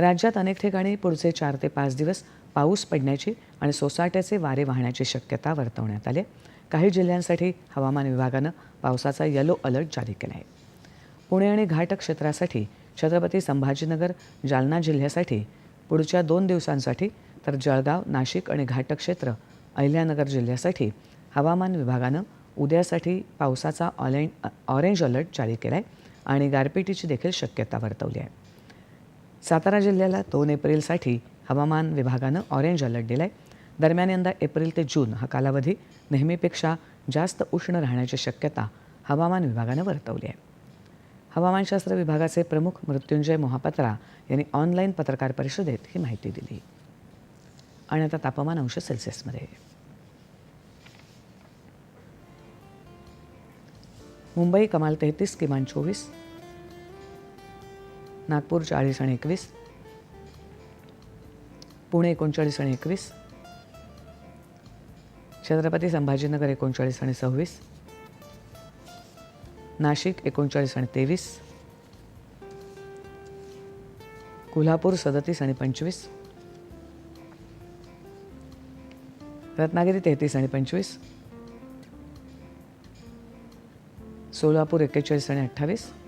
राज्यात अनेक ठिकाणी पुढचे चार ते पाच दिवस पाऊस पडण्याची आणि सोसाट्याचे वारे वाहण्याची शक्यता वर्तवण्यात आली आहे. काही जिल्ह्यांसाठी हवामान विभागानं पावसाचा येलो अलर्ट जारी केला आहे पुणे आणि घाट क्षेत्रासाठी छत्रपती संभाजीनगर जालना जिल्ह्यासाठी पुढच्या दोन दिवसांसाठी तर जळगाव नाशिक आणि घाट क्षेत्र अहिल्यानगर जिल्ह्यासाठी हवामान विभागानं उद्यासाठी पावसाचा ऑलें ऑरेंज अलर्ट जारी केला आहे आणि गारपिटीची देखील शक्यता वर्तवली आहे सातारा जिल्ह्याला दोन एप्रिलसाठी हवामान विभागानं ऑरेंज अलर्ट दिला आहे दरम्यान यंदा एप्रिल ते जून हा कालावधी नेहमीपेक्षा जास्त उष्ण राहण्याची शक्यता हवामान विभागानं वर्तवली आहे. हवामानशास्त्र विभागाचे प्रमुख मृत्युंजय मोहापात्रा यांनी ऑनलाईन पत्रकार परिषदेत ही माहिती दिली. आणि आता तापमान अंश सेल्सिअसमध्ये मुंबई कमाल तेहतीस किमान चोवीस नागपूर चाळीस आणि एकवीस. पुणे एकोणचाळीस आणि एकवीस. छत्रपती संभाजीनगर एकोणचाळीस आणि सव्वीस. नाशिक एकोणचाळीस आणि तेवीस. कोल्हापूर सदतीस आणि पंचवीस. रत्नागिरी तेहतीस आणि पंचवीस. सोलापूर एक्केचाळीस आणि अठ्ठावीस.